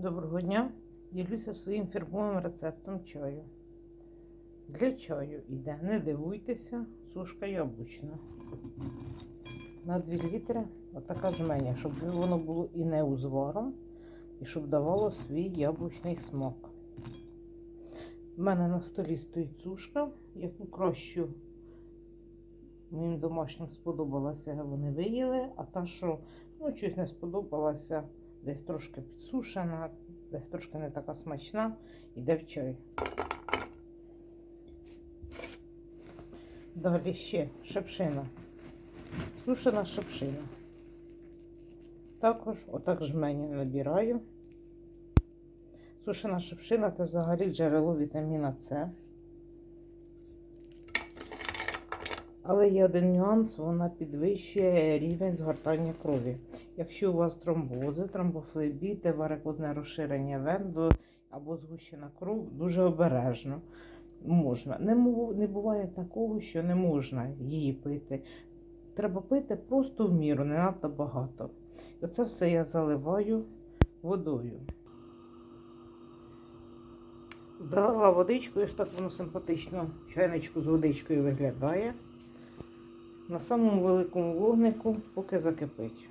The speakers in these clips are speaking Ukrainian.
Доброго дня! Ділюся своїм фірмовим рецептом чаю. Для чаю йде, не дивуйтеся, сушка яблучна. На 2 літри отака жменя, щоб воно було і не узваром, і щоб давало свій яблучний смак. У мене на столі стоїть сушка, яку кращу моїм домашнім сподобалася, вони виїли, а та, що ну, щось не сподобалася, десь трошки підсушена, десь трошки не така смачна, йде в чай. Далі ще шепшина. Сушена шепшина. Також отак жмені набираю. Сушена шепшина це взагалі джерело вітаміна С. Але є один нюанс, вона підвищує рівень згортання крові. Якщо у вас тромбози, тромбофлебіти, варикозне розширення венду або згущена кров, дуже обережно можна. Не, не буває такого, що не можна її пити. Треба пити просто в міру, не надто багато. І оце все я заливаю водою. Залила водичкою, ось так воно симпатично. Чайничку з водичкою виглядає. На самому великому вогнику, поки закипить.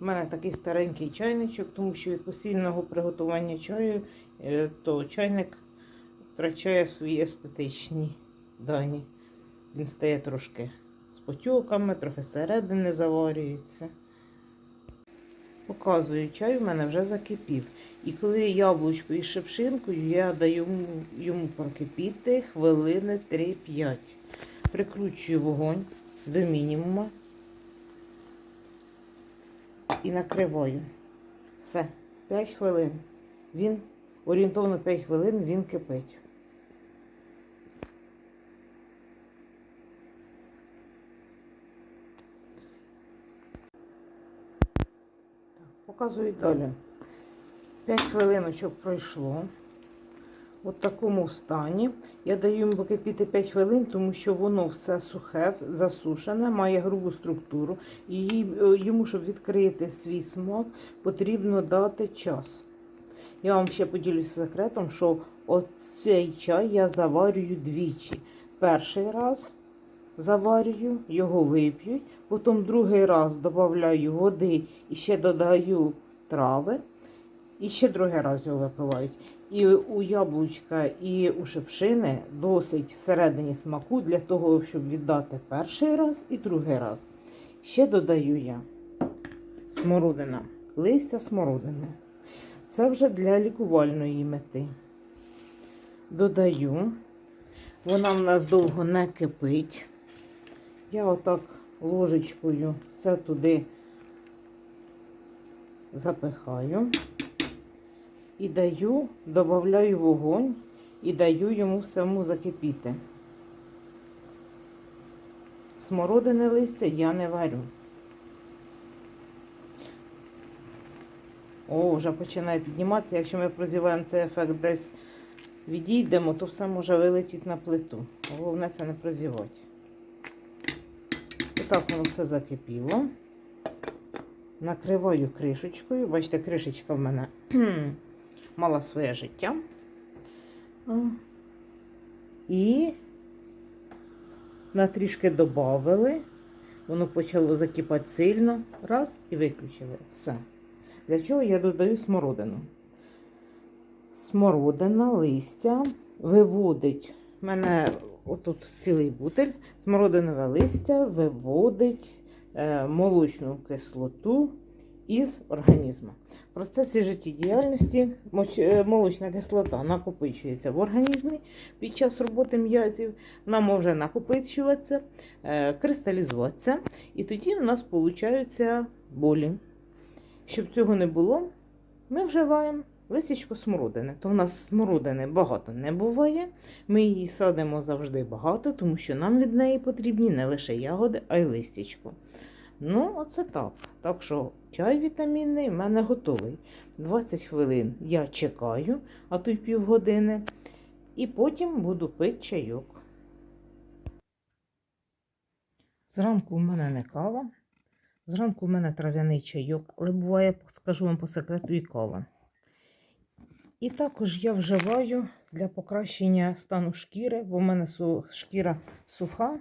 У мене такий старенький чайничок, тому що від постійного приготування чаю, е, то чайник втрачає свої естетичні дані. Він стає трошки з потюками, трохи зсередини заварюється. Показую, чай у мене вже закипів. І коли яблучко із шипшинкою, я даю йому- прокипіти хвилини 3-5. Прикручую вогонь до мінімума і накриваю. Все, 5 хвилин. Він орієнтовно 5 хвилин він кипить. Так, Показую далі. 5 хвилиночок пройшло. От такому стані. Я даю йому покипіти 5 хвилин, тому що воно все сухе, засушене, має грубу структуру. І е, йому, щоб відкрити свій смак, потрібно дати час. Я вам ще поділюся секретом, що оцей чай я заварюю двічі. Перший раз заварюю, його вип'ють, потім другий раз додаю води і ще додаю трави, і ще другий раз його випивають. І у яблучка, і у шипшини досить всередині смаку для того, щоб віддати перший раз і другий раз. Ще додаю я смородина, листя смородини. Це вже для лікувальної мети. Додаю. Вона в нас довго не кипить. Я отак ложечкою все туди запихаю і даю, додаю вогонь і даю йому всьому закипіти. Смородине листя я не варю. О, вже починає підніматися. Якщо ми прозіваємо цей ефект десь відійдемо, то все може вилетіти на плиту. Головне це не прозівати. Отак воно все закипіло. Накриваю кришечкою. Бачите, кришечка в мене мала своє життя. І на трішки додали. Воно почало закипати сильно. Раз і виключили. Все. Для чого я додаю смородину? Смородина, листя виводить. У мене отут цілий бутель. Смородинове листя виводить е, молочну кислоту із організму. В процесі життєдіяльності е, молочна кислота накопичується в організмі під час роботи м'язів. Вона може накопичуватися, е, кристалізуватися, і тоді у нас получаються болі. Щоб цього не було, ми вживаємо листячко смородини. То в нас смородини багато не буває. Ми її садимо завжди багато, тому що нам від неї потрібні не лише ягоди, а й листячко. Ну, оце так. Так що чай вітамінний в мене готовий. 20 хвилин я чекаю, а то й півгодини. І потім буду пити чайок. Зранку в мене не кава. Зранку в мене трав'яний чайок, але буває, скажу вам по секрету, і кава. І також я вживаю для покращення стану шкіри, бо в мене шкіра суха,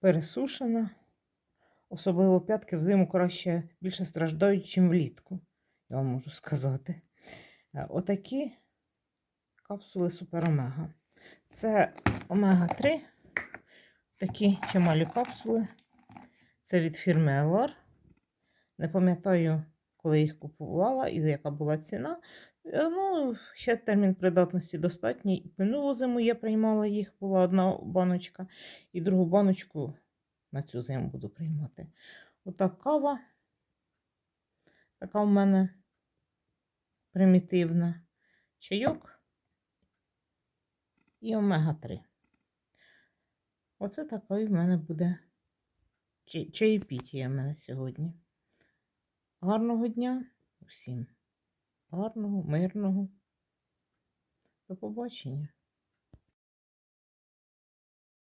пересушена. Особливо п'ятки взиму краще більше страждають, ніж влітку, я вам можу сказати. Е, Отакі капсули Супер Омега. Це омега-3, такі чималі капсули. Це від фірми Елар. Не пам'ятаю, коли їх купувала і яка була ціна. Е, Ну, ще термін придатності достатній. Минулу зиму я приймала їх, була одна баночка, і другу баночку на цю зиму буду приймати. Отак кава. Така в мене примітивна. Чайок і омега-3. Оце такий в мене буде чаєпітія в мене сьогодні. Гарного дня усім. Гарного, мирного. До побачення.